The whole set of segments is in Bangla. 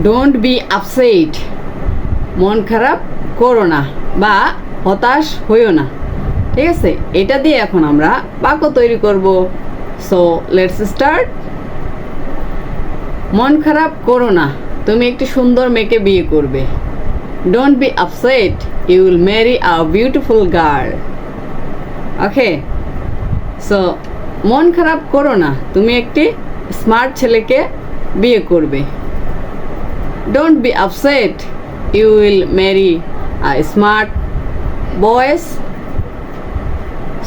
ডোন্ট বি আপসেট মন খারাপ করো না বা হতাশ হইও না। ঠিক আছে? এটা দিয়ে এখন আমরা বাক্য তৈরি করব। সো লেটস স্টার্ট মন খারাপ করো না। তুমি একটি সুন্দর মেয়েকে বিয়ে করবে। Don't be upset you will marry a beautiful girl okay so মন খারাপ করো না। তুমি একটি স্মার্ট ছেলেকে বিয়ে করবে। Don't be upset you will marry a smart boys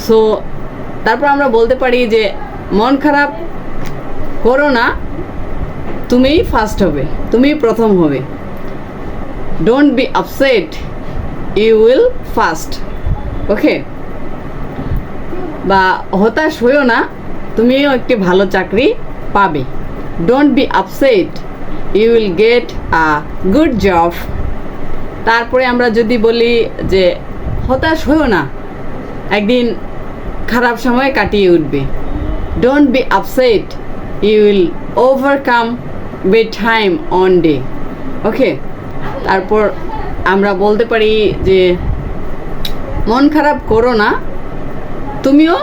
so তারপর আমরা বলতে পারি যে, মন খারাপ করো না। তুমিই ফার্স্ট হবে, তুমিই প্রথম হবে। Don't be upset you will first okay বা হতাশ হইও না, তুমিও একটি ভালো চাকরি পাবে। Don't be upset you will get a good job তারপরে আমরা যদি বলি যে হতাশ হইও না, একদিন খারাপ সময় কাটিয়ে উঠবে। Don't be upset you will overcome bad time one day okay তারপর আমরা বলতে পারি যে, মন খারাপ করো না, তুমিও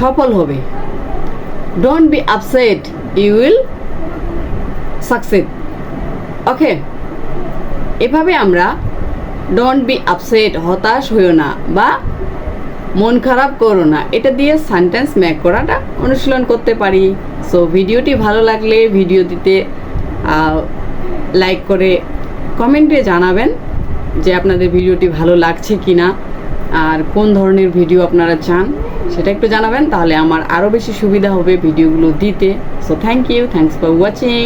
সফল হবে। Don't be upset you will succeed okay এভাবে আমরা ডোন্ট বি আপসেট হতাশ হইও না বা মন খারাপ করো না। এটা দিয়ে সেন্টেন্স ম্যাক করাটা অনুশীলন করতে পারি। সো ভিডিওটি ভালো লাগলে ভিডিও দিতে লাইক করে কমেন্টে জানাবেন যে আপনাদের ভিডিওটি ভালো লাগছে কি না আর কোন ধরনের ভিডিও আপনারা চান সেটা একটু জানাবেন। তাহলে আমার আরও বেশি সুবিধা হবে ভিডিওগুলো দিতে। So thank you thanks for watching